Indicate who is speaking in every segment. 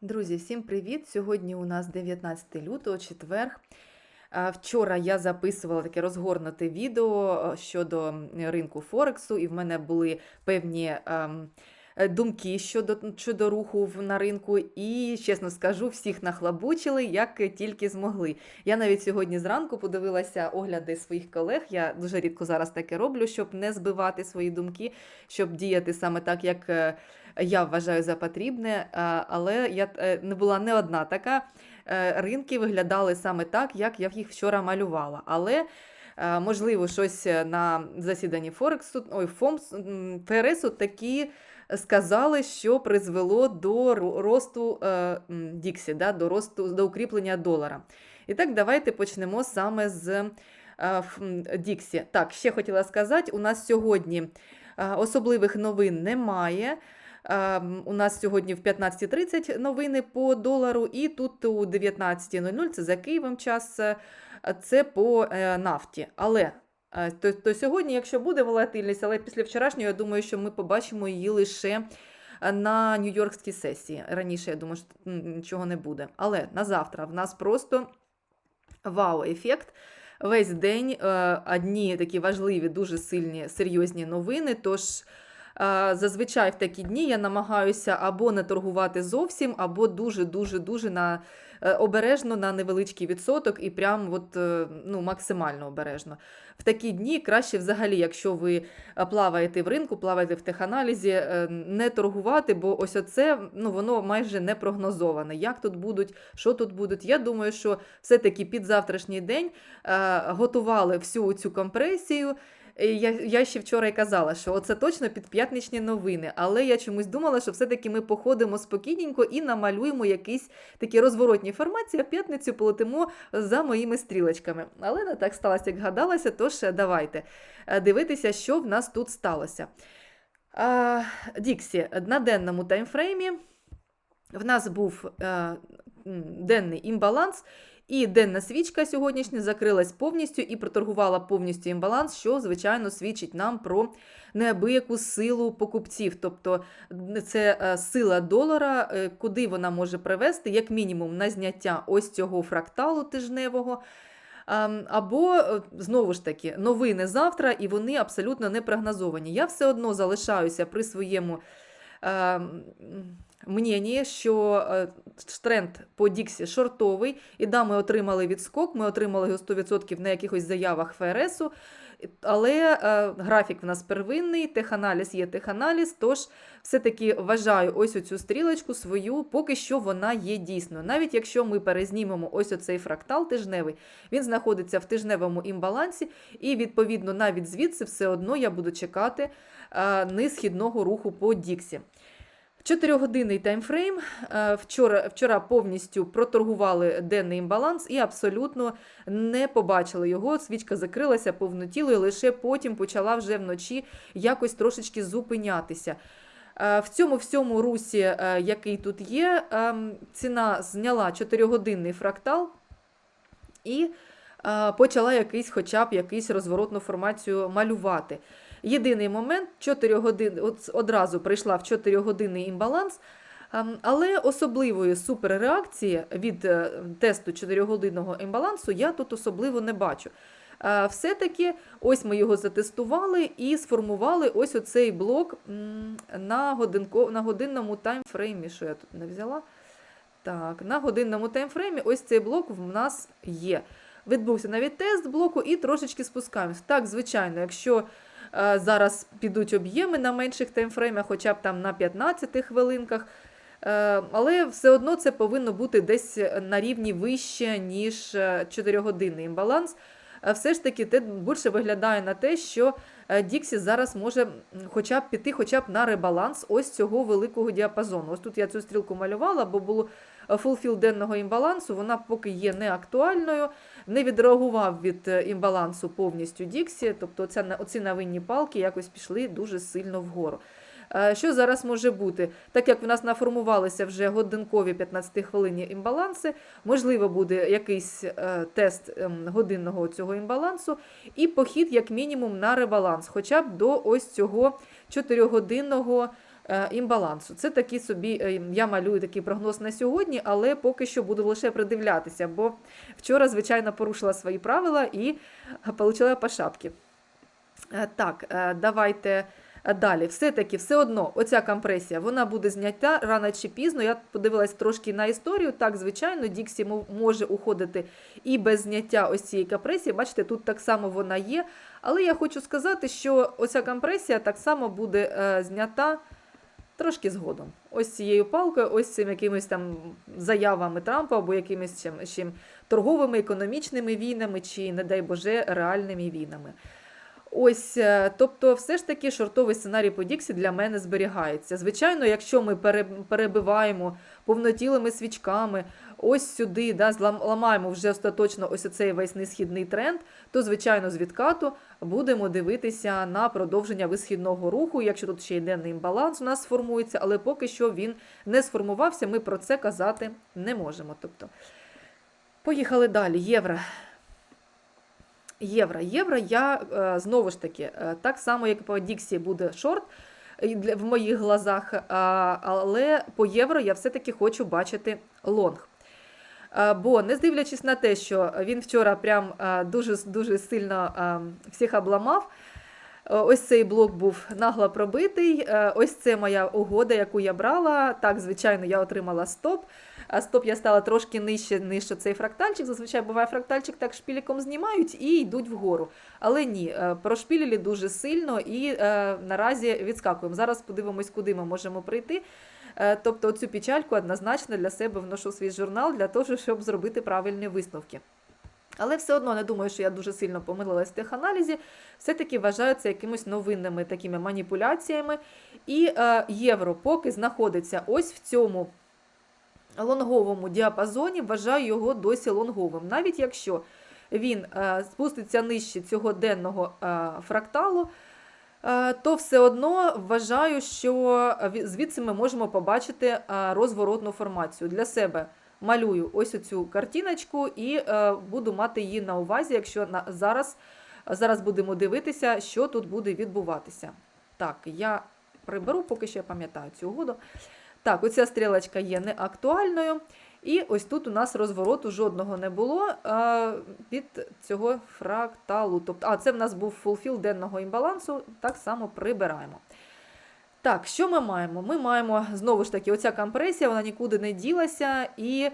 Speaker 1: Друзі, всім привіт! Сьогодні у нас 19 лютого, четвер. Вчора я записувала таке розгорнуте відео е, щодо ринку Форексу, і в мене були певні ем, е, думки щодо, щодо руху на ринку. І, чесно скажу, всіх нахлабучили, як тільки змогли. Я навіть сьогодні зранку подивилася огляди своїх колег. Я дуже рідко зараз таке роблю, щоб не збивати свої думки, щоб діяти саме так, як е, я вважаю за потрібне. Але я е, не була не одна така. Е, Ринки виглядали саме так, як я їх вчора малювала. Але е, можливо, щось на засіданні Форексу, ой, ФОМС, ФРСу такі сказали, що призвело до росту е, Діксі, да, до росту до укріплення долара. І так, давайте почнемо саме з е, Діксі. Так, ще хотіла сказати, у нас сьогодні е, особливих новин немає. Ем, У нас сьогодні в 15.30 новини по долару, і тут у 19.00 це за Києвом час, е, це по е, нафті. Але е, то, то сьогодні, якщо буде волатильність, але після вчорашнього, я думаю, що ми побачимо її лише на Нью-Йоркській сесії. Раніше я думаю, що нічого не буде. Але на завтра в нас просто вау-ефект. Весь день одні такі важливі, дуже сильні, серйозні новини. Тож зазвичай в такі дні я намагаюся або не торгувати зовсім, або дуже-дуже дуже на е, обережно на невеличкий відсоток і прям от, е, ну, максимально обережно. В такі дні краще взагалі, якщо ви е, плаваєте в ринку, плаваєте в теханалізі, не торгувати, бо ось оце ну, воно майже не прогнозоване. Як тут будуть, що тут будуть. Я думаю, що все-таки під завтрашній день готували всю цю компресію. І Я, я ще вчора й казала, що оце точно під п'ятничні новини, але я чомусь думала, що все-таки ми походимо спокійненько і намалюємо якісь такі розворотні формації, а в п'ятницю полетимо за моїми стрілочками. Але не так сталося, як гадалося, тож е, давайте е, дивитися, що в нас тут сталося. А, Діксі, на денному таймфреймі в нас був е, м, денний імбаланс, і денна свічка сьогоднішня закрилась повністю і проторгувала повністю імбаланс, що, звичайно, свідчить нам про неабияку силу покупців. Тобто це е, сила долара, е, куди вона може привести, як мінімум, на зняття ось цього фракталу тижневого. Ем, Або, е, знову ж таки, новини завтра, і вони абсолютно не прогнозовані. Я все одно залишаюся при своєму ем, що е, тренд по Діксі шортовий, і да, ми отримали відскок, ми отримали його 100% на якихось заявах ФРСу, але е, графік в нас первинний, теханаліз є теханаліз, тож все-таки вважаю ось оцю стрілочку свою, поки що вона є дійсною. Навіть якщо ми перезнімемо ось оцей фрактал тижневий, він знаходиться в тижневому імбалансі, і відповідно навіть звідси все одно я буду чекати е, несхідного руху по Діксі. Чотирьохгодинний таймфрейм. Е, Вчора, вчора повністю проторгували денний імбаланс і абсолютно не побачили його. Свічка закрилася повнотілою, лише потім почала вже вночі якось трошечки зупинятися. Е, В цьому всьому русі, е, який тут є, ем, ціна зняла 4-годинний фрактал і почала якийсь, хоча б якийсь розворотну формацію малювати. Єдиний момент 4 години, от одразу прийшла в 4-годинний імбаланс, ем, але особливої суперреакції від е, тесту 4-годинного імбалансу я тут особливо не бачу. Е, Все-таки ось ми його затестували і сформували ось оцей блок на, годинко, на годинному таймфреймі, що я тут не взяла. Так, на годинному таймфреймі ось цей блок в нас є. Відбувся навіть тест блоку і трошечки спускаємось. Так, звичайно, якщо зараз підуть об'єми на менших таймфреймах, хоча б там на 15 хвилинках, е, але все одно це повинно бути десь на рівні вище, ніж 4-годинний імбаланс. Е, Все ж таки, це більше виглядає на те, що е, Діксі зараз може хоча б піти хоча б на ребаланс ось цього великого діапазону. Ось тут я цю стрілку малювала, бо було е, фулфіл денного імбалансу, вона поки є неактуальною, не відреагував від е, імбалансу повністю Діксі, тобто оці навинні палки якось пішли дуже сильно вгору. Е, Що зараз може бути? Так як в нас наформувалися вже годинкові 15-хвилинні імбаланси, можливо, буде якийсь е, тест ем, годинного цього імбалансу і похід, як мінімум, на ребаланс, хоча б до ось цього 4-годинного е, імбалансу. Це такий собі, я малюю такий прогноз на сьогодні, але поки що буду лише придивлятися, бо вчора, звичайно, порушила свої правила і отримала по шапці. Так, давайте далі. Все-таки все одно, оця компресія вона буде знята рано чи пізно. Я подивилась трошки на історію. Так, звичайно, Діксі може уходити і без зняття ось цієї компресії. Бачите, тут так само вона є. Але я хочу сказати, що оця компресія так само буде е, знята трошки згодом. Ось цією палкою, ось цим якимись там заявами Трампа або якимись чим, чим торговими, економічними війнами, чи, не дай Боже, реальними війнами. Ось, е, тобто, все ж таки шортовий сценарій по Діксі для мене зберігається. Звичайно, якщо ми перебиваємо повнотілими свічками, ось сюди, да, злам- ламаємо вже остаточно ось оцей весь несхідний тренд, то, звичайно, з відкату будемо дивитися на продовження висхідного руху. Якщо тут ще й денний імбаланс у нас сформується, але поки що він не сформувався, ми про це казати не можемо. Тобто, поїхали далі. Євро. Євро. Євро я е, знову ж таки, е, так само, як по Діксі буде шорт в моїх глазах, але по євро я все-таки хочу бачити лонг. Е, Бо не дивлячись на те, що він вчора прям е, дуже, дуже сильно е, всіх обламав. Ось цей блок був нагло пробитий. е, Ось це моя угода, яку я брала. Так, звичайно, я отримала стоп. А стоп я стала трошки нижче, ніж цей фрактальчик. Зазвичай буває фрактальчик так шпіліком знімають і йдуть вгору. Але ні, е, прошпілілі дуже сильно і е, наразі відскакуємо. Зараз подивимось, куди ми можемо прийти. Тобто цю печальку однозначно для себе вношу свій журнал для того, щоб зробити правильні висновки. Але все одно не думаю, що я дуже сильно помилилась в теханалізі. Все-таки вважаю це якимось новинними такими маніпуляціями. І е, євро поки знаходиться ось в цьому лонговому діапазоні, вважаю його досі лонговим. Навіть якщо він е, спуститься нижче цього денного е, фракталу, е, то все одно вважаю, що звідси ми можемо побачити е, розворотну формацію для себе. Малюю ось оцю картиночку і е, буду мати її на увазі, якщо зараз, зараз будемо дивитися, що тут буде відбуватися. Так, я приберу, поки я пам'ятаю цю угоду. Так, оця стрілочка є неактуальною. І ось тут у нас розвороту жодного не було е, від цього фракталу. Тобто, а це в нас був фулфіл денного імбалансу, так само прибираємо. Так, що ми маємо? Ми маємо знову ж таки оця компресія, вона нікуди не ділася. І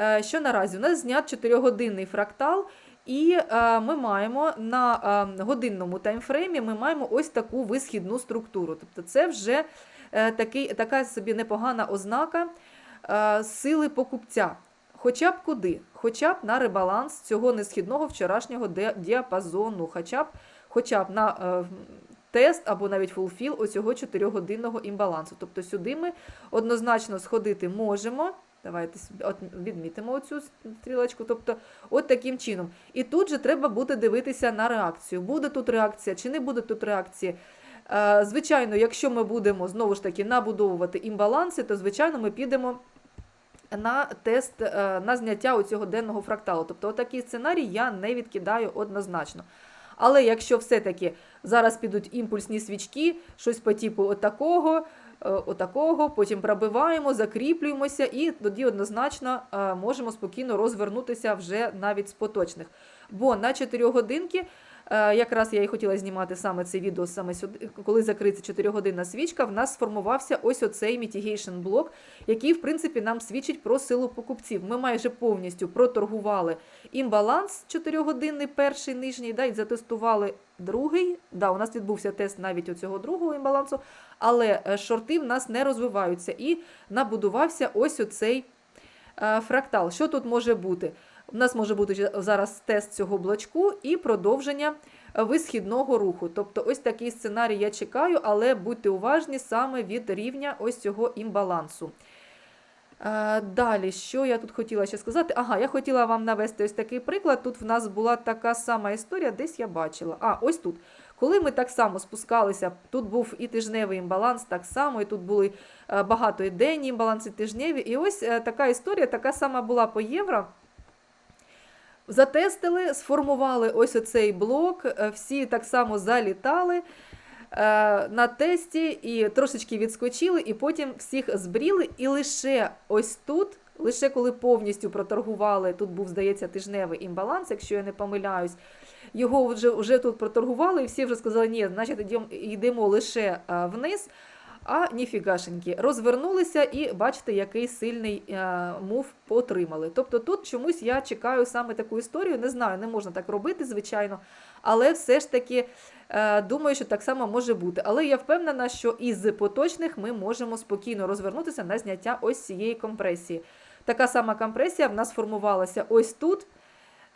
Speaker 1: е, що наразі? У нас знят 4-годинний фрактал, і е, ми маємо на е, годинному таймфреймі ми маємо ось таку висхідну структуру. Тобто це вже такий, така собі непогана ознака сили покупця. Хоча б куди, хоча б на ребаланс цього несхідного вчорашнього діапазону, хоча б, хоча б на тест або навіть фулфіл оцього 4-годинного імбалансу. Тобто сюди ми однозначно сходити можемо. Давайте відмітимо оцю стрілочку. Тобто, от таким чином. І тут же треба буде дивитися на реакцію. Буде тут реакція чи не буде тут реакції. Е, Звичайно, якщо ми будемо знову ж таки набудовувати імбаланси, то звичайно ми підемо на тест е, на зняття цього денного фракталу. Тобто, отакий сценарій я не відкидаю однозначно. Але якщо все-таки зараз підуть імпульсні свічки, щось по типу отакого, е, отакого, потім пробиваємо, закріплюємося, і тоді однозначно е, можемо спокійно розвернутися вже навіть з поточних. Бо на 4 годинки, якраз я і хотіла знімати саме це відео, саме сюди, коли закриться 4-годинна свічка, в нас сформувався ось оцей mitigation блок, який, в принципі, нам свідчить про силу покупців. Ми майже повністю проторгували імбаланс 4-годинний, перший нижній, да, і затестували другий. Да, у нас відбувся тест навіть оцього другого імбалансу, але е, шорти в нас не розвиваються і набудувався ось оцей е, фрактал. Що тут може бути? У нас може бути зараз тест цього блочку і продовження е, висхідного руху. Тобто ось такий сценарій я чекаю, але будьте уважні саме від рівня ось цього імбалансу. Е, Далі, що я тут хотіла ще сказати? Ага, я хотіла вам навести ось такий приклад. Тут в нас була така сама історія, десь я бачила. А, ось тут. Коли ми так само спускалися, тут був і тижневий імбаланс, так само, і тут були е, багато і денні імбаланси, тижневі. І ось така історія, така сама була по євро. Затестили, сформували ось оцей блок, е, всі так само залітали. е, на тесті і трошечки відскочили, і потім всіх збріли. І лише ось тут, лише коли повністю проторгували, тут був, здається, тижневий імбаланс, якщо я не помиляюсь. Його вже, вже тут проторгували, і всі вже сказали, ні, значить йдемо, лише е, вниз. А ніфігашеньки, розвернулися і бачите, який сильний е, мув отримали. Тобто тут чомусь я чекаю саме таку історію. Не знаю, не можна так робити, звичайно. Але все ж таки е, думаю, що так само може бути. Але я впевнена, що із поточних ми можемо спокійно розвернутися на зняття ось цієї компресії. Така сама компресія в нас формувалася ось тут.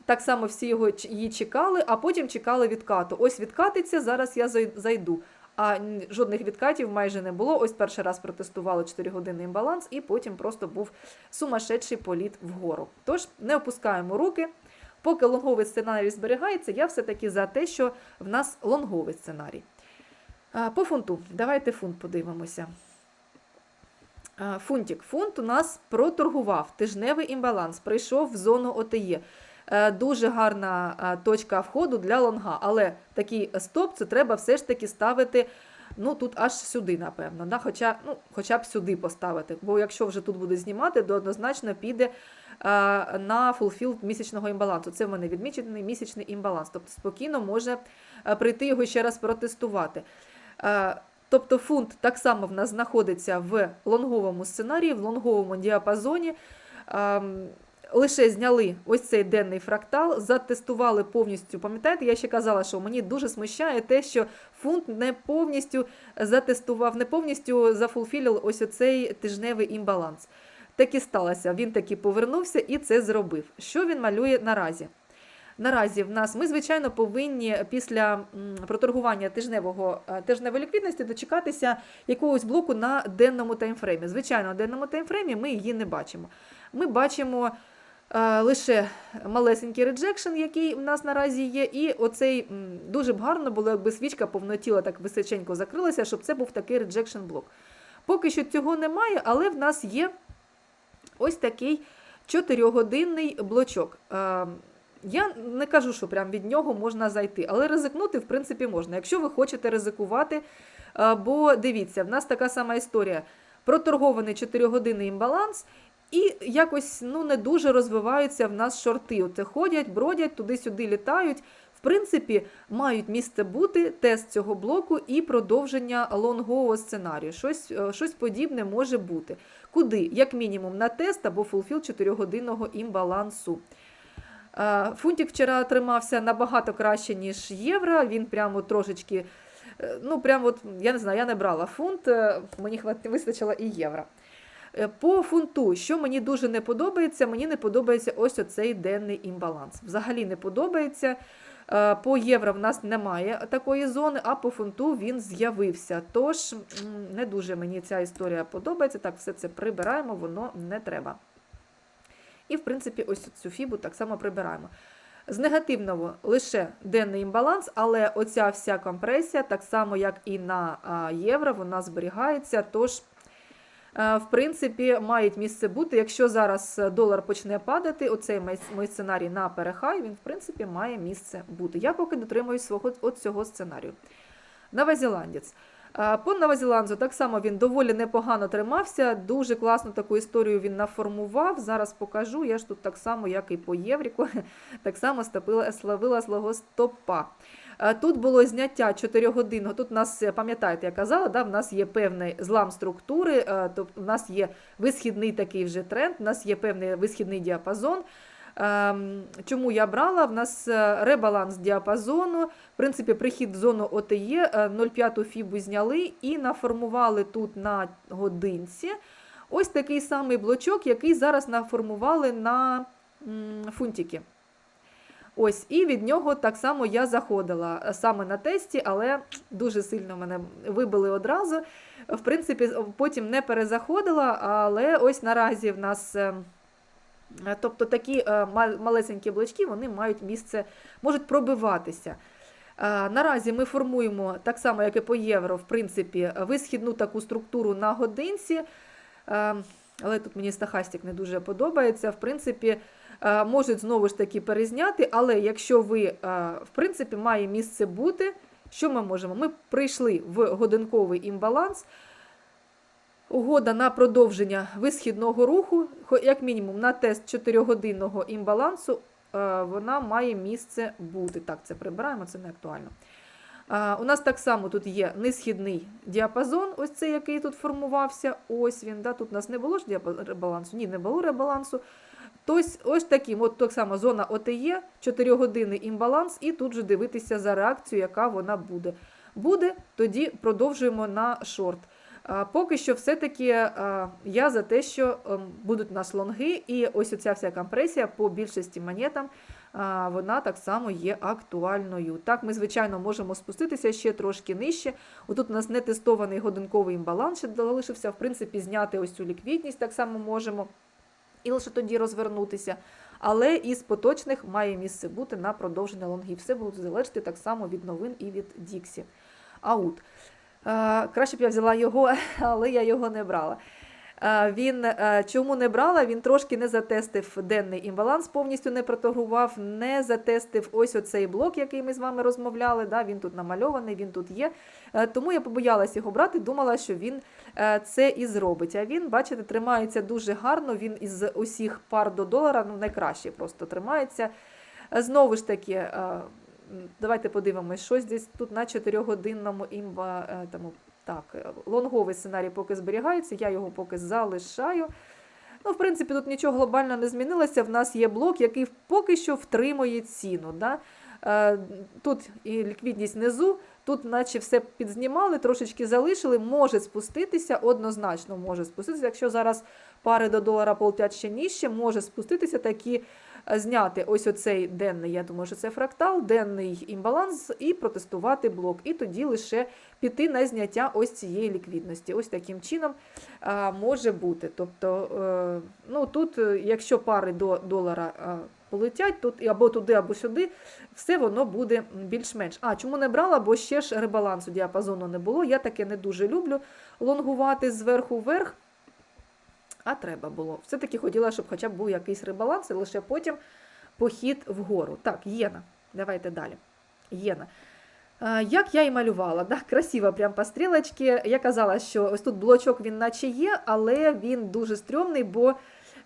Speaker 1: Так само всі його її чекали, а потім чекали відкату. Ось відкатиться, зараз я зайду. А жодних відкатів майже не було. Ось перший раз протестували 4-годинний імбаланс, і потім просто був сумасшедший політ вгору. Тож не опускаємо руки. Поки лонговий сценарій зберігається, я все-таки за те, що в нас лонговий сценарій. По фунту. Давайте фунт подивимося. А, Фунтик. Фунт у нас проторгував тижневий імбаланс, прийшов в зону ОТЄ. Е, Дуже гарна точка входу для лонга, але такий стоп це треба все ж таки ставити. Ну, тут аж сюди, напевно. Да? Хоча, ну, хоча б сюди поставити. Бо якщо вже тут буде знімати, то однозначно піде е, на фулфіл місячного імбалансу. Це в мене відмічений місячний імбаланс. Тобто спокійно може е, прийти його ще раз протестувати. Е, Тобто фунт так само в нас знаходиться в лонговому сценарії, в лонговому діапазоні. Ем, Лише зняли ось цей денний фрактал, затестували повністю. Пам'ятаєте, я ще казала, що мені дуже смущає те, що фунт не повністю затестував, не повністю зафулфілив ось оцей тижневий імбаланс. Так і сталося. Він таки повернувся і це зробив. Що він малює наразі? Наразі в нас ми, звичайно, повинні після проторгування тижневого е, тижневої ліквідності дочекатися якогось блоку на денному таймфреймі. Звичайно, на денному таймфреймі ми її не бачимо. Ми бачимо лише малесенький реджекшн, який в нас наразі є, і оцей дуже б гарно було, якби свічка повнотіла так височенько закрилася, щоб це був такий реджекшн блок. Поки що цього немає, але в нас є ось такий 4-годинний блочок. Е, Я не кажу, що прям від нього можна зайти, але ризикнути, в принципі, можна. Якщо ви хочете ризикувати, е, бо дивіться, в нас така сама історія. Проторгований 4-годинний імбаланс, і якось ну, не дуже розвиваються в нас шорти. Оце ходять, бродять, туди-сюди літають. В принципі, мають місце бути тест цього блоку і продовження лонгового сценарію. Щось, е, щось подібне може бути. Куди? Як мінімум, на тест або фулфіл 4-годинного імбалансу. Е, Фунтик вчора тримався набагато краще, ніж євро. Він прямо трошечки, е, ну прямо от, я не знаю, я не брала фунт, мені вистачило і євро. Е, По фунту, що мені дуже не подобається, мені не подобається ось оцей денний імбаланс. Взагалі не подобається. Е, По євро в нас немає такої зони, а по фунту він з'явився. Тож не дуже мені ця історія подобається. Так, все це прибираємо, воно не треба. І, в принципі, ось цю фібу так само прибираємо. З негативного лише денний імбаланс, але оця вся компресія, так само як і на євро, вона зберігається. Тож, в принципі, мають місце бути. Якщо зараз е, долар почне падати, оцей мій, сценарій на перехай, він, в принципі, має місце бути. Я поки дотримуюсь свого от цього сценарію. Новозеландець. Е, По новозеландцю так само він доволі непогано тримався. Дуже класну таку історію він наформував. Зараз покажу. Я ж тут так само, як і по Євріку, так само славила свого стопа. Тут було зняття 4 годин. Тут у нас, е, пам'ятаєте, я казала, да, в нас є певний злам структури, е, тобто в нас є висхідний такий вже тренд, у нас є певний висхідний діапазон. Ем, Чому я брала? В нас е, ребаланс діапазону, в принципі, прихід в зону ОТЄ, е, 0,5 фібу зняли і наформували тут на годинці ось такий самий блочок, який зараз наформували на фунтики. Ось, і від нього так само я заходила е, саме на тесті, але дуже сильно мене вибили одразу. В принципі, потім не перезаходила, але ось наразі в нас. е, Е, Тобто такі малесенькі блочки вони мають місце, можуть пробиватися. Наразі ми формуємо так само, як і по євро, в принципі, висхідну таку структуру на годинці. Е, Але тут мені стахастик не дуже подобається. В принципі, можуть знову ж таки перезняти, але якщо ви, е, в принципі, має місце бути, Що ми можемо? Ми прийшли в годинковий імбаланс. Угода на продовження висхідного руху, як мінімум на тест 4-годинного імбалансу, е, вона має місце бути. Так, це прибираємо, це не актуально. Е, У нас так само тут є несхідний діапазон, ось цей, який тут формувався. Ось він. Да? Тут у нас не було ж діапа- ребалансу, ні, не було ребалансу. Тобто, ось таким, от так само зона ОТЄ, 4 години імбаланс, і тут же дивитися за реакцією, яка вона буде. Буде, тоді продовжуємо на шорт. А, Поки що, все-таки а, я за те, що ем, будуть у нас лонги, і ось оця вся компресія по більшості монетам, а, вона так само є актуальною. Так, ми, звичайно, можемо спуститися ще трошки нижче. Отут у нас не тестований годинковий імбаланс ще залишився. В принципі, зняти ось цю ліквідність так само можемо і лише тоді розвернутися. Але із поточних має місце бути на продовження лонгів. Все буде залежати так само від новин і від Діксі. Аут. Е, Краще б я взяла його, але я його не брала. Е, Він е, чому не брала? Він трошки не затестив денний імбаланс, повністю не проторгував, не затестив ось оцей блок, який ми з вами розмовляли. Да? Він тут намальований, він тут є. Тому я побоялась його брати, думала, що він це і зробить. А він, бачите, тримається дуже гарно. Він із усіх пар до долара ну, найкраще просто тримається. Е, Знову ж таки, е, давайте подивимось, щось десь тут на 4-годинному імба. е, Тому, так, е, лонговий сценарій поки зберігається, я його поки залишаю. Ну, в принципі, тут нічого глобально не змінилося. В нас є блок, який поки що втримує ціну. Да? Е, Тут і ліквідність внизу, тут наче все підзнімали, трошечки залишили, може спуститися, однозначно може спуститися. Якщо зараз пари до долара полетять ще нижче, може спуститися такі е, зняти ось оцей денний, я думаю, що це фрактал, денний імбаланс, і протестувати блок. І тоді лише піти на зняття ось цієї ліквідності. Ось таким чином може бути. Тобто, е, ну, тут, е, якщо пари до долара полетять, тут або туди, або сюди, все воно буде більш-менш. А чому не брала? Бо ще ж ребалансу діапазону не було. Я таке не дуже люблю лонгувати зверху вверх. А треба було. Все-таки хотіла, щоб хоча б був якийсь ребаланс, і лише потім похід вгору. Так, єна. Давайте далі. Єна. Як я і малювала, да? красиво прям по стрілочці. Я казала, що ось тут блочок він наче є, але він дуже стрьомний, бо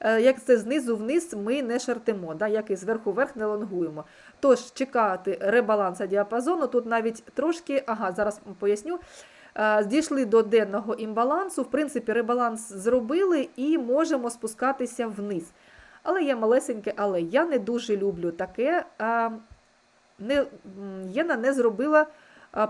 Speaker 1: як це знизу вниз ми не шартимо, да? як і зверху вверх не лонгуємо. Тож чекати ребаланса діапазону, тут навіть трошки, ага, зараз поясню. Е, Дійшли до денного імбалансу, в принципі, ребаланс зробили і можемо спускатися вниз. Але є малесеньке, але я не дуже люблю таке. Не, Єна не зробила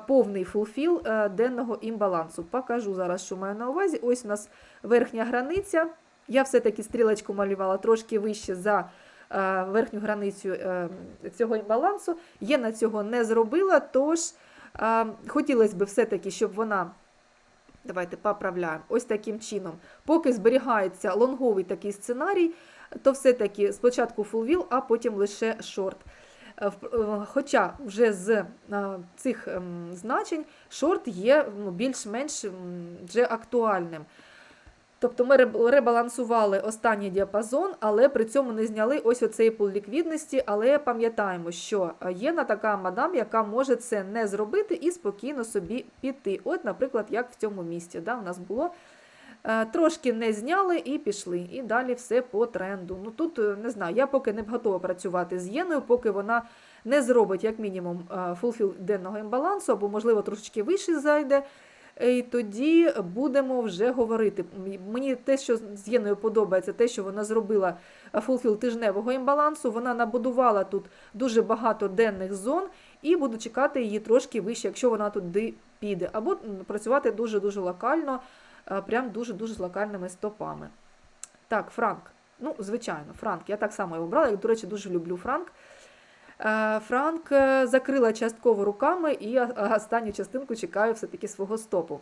Speaker 1: повний фулфіл денного імбалансу. Покажу зараз, що маю на увазі. Ось у нас верхня границя. Я все-таки стрілочку малювала трошки вище за верхню границю е, цього імбалансу. Єна цього не зробила, тож хотілося б все-таки, щоб вона. Давайте поправляємо. Ось таким чином. Поки зберігається лонговий такий сценарій, то все-таки спочатку фулвіл, а потім лише шорт. Е, е, Хоча вже з е, цих ем, значень шорт є ну, більш-менш вже актуальним. Тобто ми реб- ребалансували останній діапазон, але при цьому не зняли ось оцей пул ліквідності. Але пам'ятаємо, що е, є на така мадам, яка може це не зробити і спокійно собі піти. От, наприклад, як в цьому місці. Да, у нас було Е, Трошки не зняли і пішли. І далі все по тренду. Ну тут е, не знаю, я поки не готова працювати з Єною, поки вона не зробить як мінімум фулфіл денного імбалансу, або, можливо, трошечки вище зайде. І тоді будемо вже говорити. Мені те, що з Єною подобається, те, що вона зробила е, фулфіл тижневого імбалансу, вона набудувала тут дуже багато денних зон, і буду чекати її трошки вище, якщо вона туди піде, або працювати дуже-дуже локально е, прям дуже-дуже з локальними стопами. Так, Франк. Ну, звичайно, Франк. Я так само його брала. Я, до речі, дуже люблю Франк. Е, Франк е, закрила частково руками і е, останню частинку чекаю все-таки свого стопу.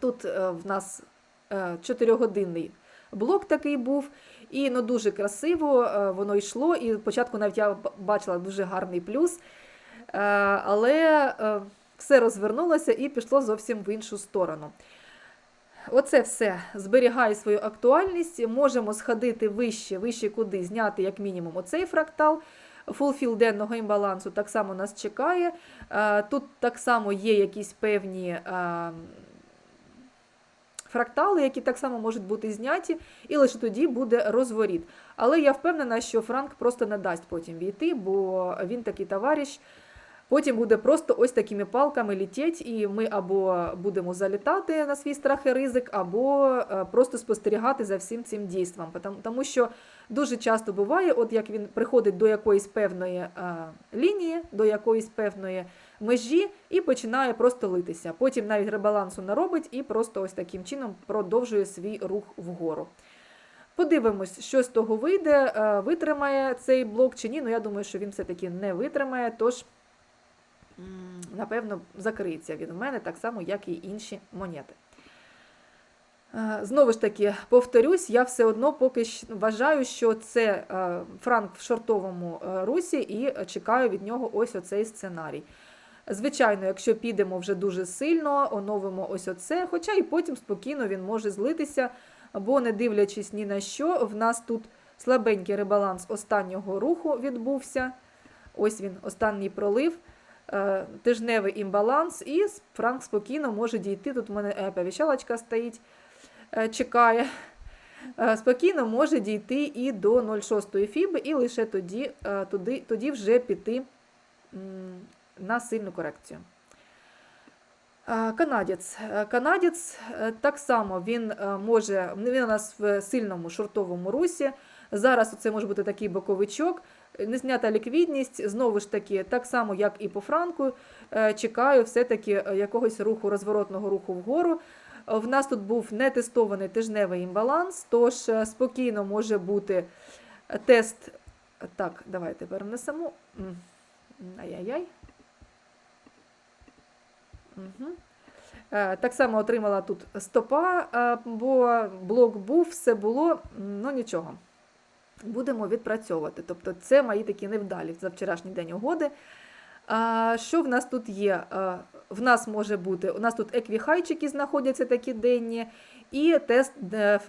Speaker 1: Тут в нас 4-годинний блок такий був, і ну, дуже красиво воно йшло. І спочатку навіть я бачила дуже гарний плюс. Але все розвернулося і пішло зовсім в іншу сторону. Оце все зберігає свою актуальність. Можемо сходити вище, вище куди, зняти як мінімум оцей фрактал. Фулфіл денного імбалансу так само нас чекає. Е, Тут так само є якісь певні е, фрактали, які так само можуть бути зняті, і лише тоді буде розворіт. Але я впевнена, що Франк просто не дасть потім війти, бо він такий товариш. Потім буде просто ось такими палками літіть, і ми або будемо залітати на свій страх і ризик, або е, просто спостерігати за всім цим дійством. Тому що дуже часто буває, от як він приходить до якоїсь певної е, лінії, до якоїсь певної межі і починає просто литися. Потім навіть ребалансу не робить і просто ось таким чином продовжує свій рух вгору. Подивимось, що з того вийде, е, витримає цей блок чи ні. Ну я думаю, що він все-таки не витримає, тож, напевно, закриється він у мене так само, як і інші монети. Е, Знову ж таки, повторюсь, я все одно поки щ- вважаю, що це е, франк в шортовому е, русі і чекаю від нього ось оцей сценарій. Звичайно, якщо підемо вже дуже сильно, оновимо ось оце, хоча і потім спокійно він може злитися, бо не дивлячись ні на що, в нас тут слабенький ребаланс останнього руху відбувся. Ось він, останній пролив, тижневий імбаланс, і франк спокійно може дійти. Тут у мене повіщалочка стоїть, чекає. Е, Спокійно може дійти і до 0,6 фіби, і лише тоді, е, туди, тоді вже піти на сильну корекцію. Е, Канадець. Е, Канадець е, так само він е, може, він у нас в сильному шортовому русі. Зараз це може бути такий боковичок, не знята ліквідність. Знову ж таки, так само, як і по франку, е, чекаю все-таки е, якогось руху, розворотного руху вгору. В нас тут був не тестований тижневий імбаланс, тож е, спокійно може бути тест. Так, давайте перенесемо. Ай-яй-яй. Угу. Так само отримала тут стопа, е, бо блок був, все було, ну нічого. Будемо відпрацьовувати. Тобто це мої такі невдалі за вчорашній день угоди. Що в нас тут є? В нас може бути, у нас тут еквіхайчики знаходяться такі денні, і тест е,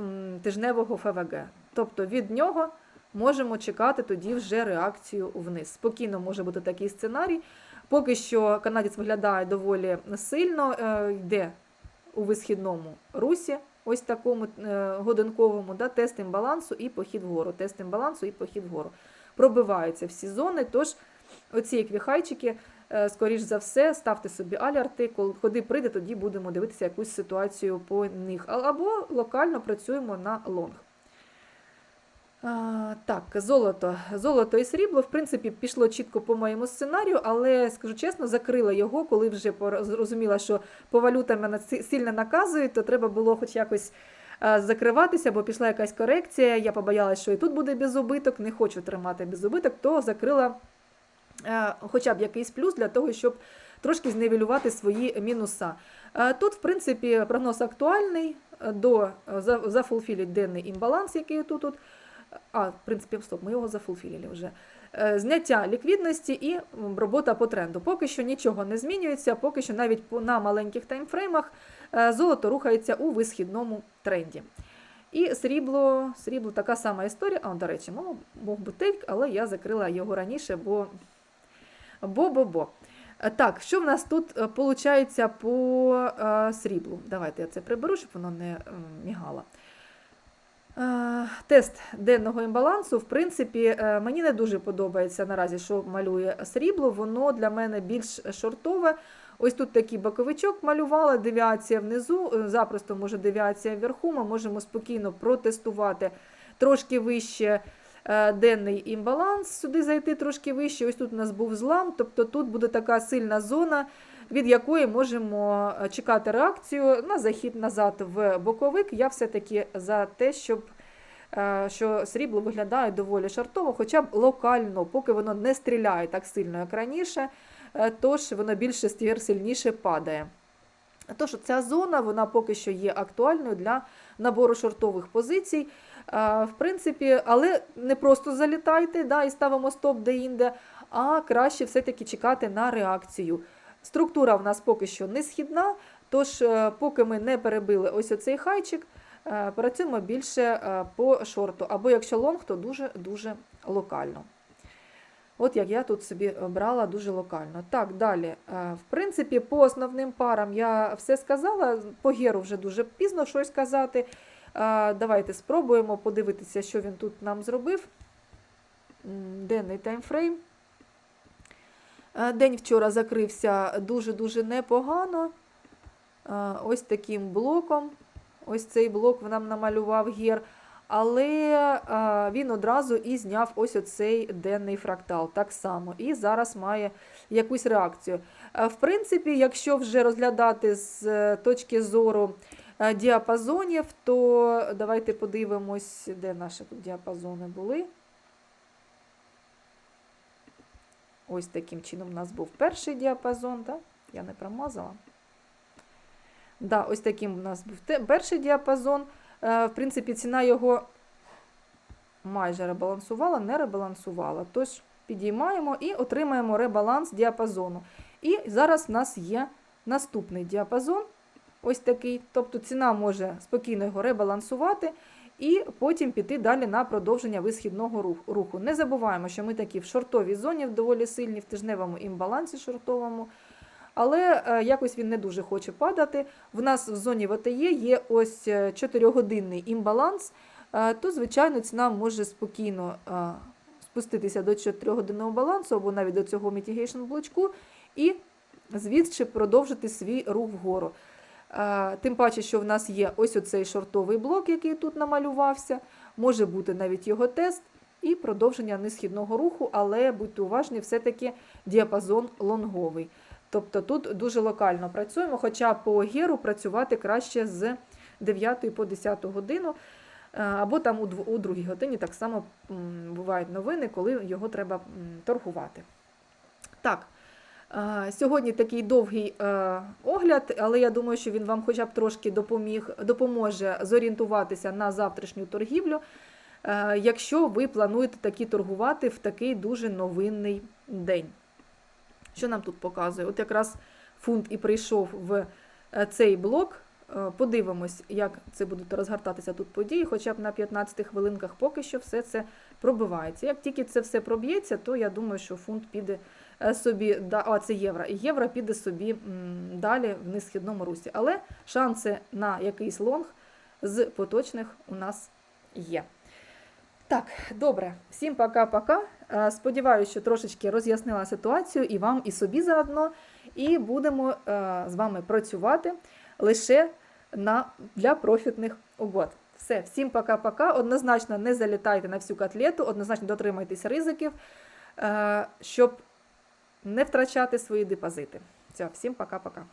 Speaker 1: тижневого ФВГ. Тобто від нього можемо чекати тоді вже реакцію вниз. Спокійно може бути такий сценарій. Поки що канадець виглядає доволі сильно, е, йде у висхідному русі, ось такому е, годинковому, да, тест імбалансу і похід вгору. Тест імбалансу і похід вгору. Пробиваються всі зони, тож оці еквіхайчики, е, скоріш за все, ставте собі алярти, коли куди прийде, тоді будемо дивитися якусь ситуацію по них. Або локально працюємо на лонг. Так, золото. Золото і срібло, в принципі, пішло чітко по моєму сценарію, але, скажу чесно, закрила його, коли вже зрозуміла, що по валютам мене сильно наказують, то треба було хоч якось закриватися, бо пішла якась корекція. Я побоялась, що і тут буде без убиток, не хочу тримати без убиток, то закрила е, хоча б якийсь плюс для того, щоб трошки зневелювати свої мінуса. Е, Тут, в принципі, прогноз актуальний, е, до, е, за- зафулфілить денний імбаланс, який тут. тут. А, в принципі, стоп, ми його зафулфілили вже. Е, Зняття ліквідності і робота по тренду. Поки що нічого не змінюється, поки що навіть на маленьких таймфреймах е, золото рухається у висхідному тренді. І срібло, срібло така сама історія. А, до речі, мов, би тейк, але я закрила його раніше, бо бо-бо-бо. Е, Так, що в нас тут виходить по е, сріблу? Давайте я це приберу, щоб воно не мігало. Е, Тест денного імбалансу, в принципі, е, мені не дуже подобається наразі, що малює срібло. Воно для мене більш шортове. Ось тут такий боковичок малювала, девіація внизу, е, запросто може девіація вверху. Ми можемо спокійно протестувати трошки вище е, денний імбаланс, сюди зайти трошки вище. Ось тут у нас був злам, тобто тут буде така сильна зона, від якої можемо е, чекати реакцію на захід назад в боковик. Я все-таки за те, щоб е, що срібло виглядає доволі шартово, хоча б локально, поки воно не стріляє так сильно, як раніше, е, тож воно більше стір сильніше падає. Тож ця зона вона поки що є актуальною для набору шортових позицій. Е, В принципі, але не просто залітайте да, і ставимо стоп де-інде, а краще все-таки чекати на реакцію. Структура в нас поки що не східна, тож е, поки ми не перебили ось оцей хайчик, е, працюємо більше по шорту. Або якщо лонг, то дуже-дуже локально. От як я тут собі обрала дуже локально. Так, далі. Е, В принципі, по основним парам я все сказала. По геру вже дуже пізно щось казати. Е, Давайте спробуємо подивитися, що він тут нам зробив. Денний таймфрейм. Е, День вчора закрився дуже-дуже непогано. Е, Ось таким блоком. Ось цей блок нам намалював гір. Але е, він одразу і зняв ось оцей денний фрактал так само. І зараз має якусь реакцію. Е, В принципі, якщо вже розглядати з е, точки зору діапазонів, то давайте подивимось, де наші діапазони були. Ось таким чином у нас був перший діапазон, так? Я не промазала. Да, ось таким у нас був перший діапазон. Е, В принципі, ціна його майже ребалансувала, не ребалансувала. Тож підіймаємо і отримаємо ребаланс діапазону. І зараз в нас є наступний діапазон. Ось такий. Тобто ціна може спокійно його ребалансувати і потім піти далі на продовження висхідного руху. Не забуваємо, що ми такі в шортовій зоні, доволі сильні, в тижневому імбалансі шортовому. Але е, якось він не дуже хоче падати. В нас в зоні ВТЕ є ось 4-годинний імбаланс, е, то, звичайно, ціна може спокійно е, спуститися до 4-годинного балансу або навіть до цього mitigation блочку і звідси продовжити свій рух вгору. Е, Тим паче, що в нас є ось оцей шортовий блок, який тут намалювався, може бути навіть його тест і продовження несхідного руху, але будьте уважні, все-таки діапазон лонговий. Тобто тут дуже локально працюємо, хоча по геру працювати краще з 9 по 10 годину, е, або там у дв- у другій годині так само бувають новини, коли його треба торгувати. Так, е, сьогодні такий довгий е, огляд, але я думаю, що він вам хоча б трошки допоміг, допоможе зорієнтуватися на завтрашню торгівлю, якщо ви плануєте такі торгувати в такий дуже новинний день. Що нам тут показує? От якраз фунт і прийшов в е, цей блок. Е, Подивимось, як це будуть розгортатися тут події, хоча б на 15 хвилинках поки що все це пробивається. Як тільки це все проб'ється, то я думаю, що фунт піде е, собі, а це євро, євро піде собі далі в несхідному русі. Але шанси на якийсь лонг з поточних у нас є. Так, добре, всім пока-пока. Е, Сподіваюся, що трошечки роз'яснила ситуацію і вам, і собі заодно. І будемо е, з вами працювати лише на, для профітних угод. Все, всім пока-пока. Однозначно не залітайте на всю котлету, однозначно дотримайтеся ризиків, е, щоб не втрачати свої депозити. Все, всім пока-пока.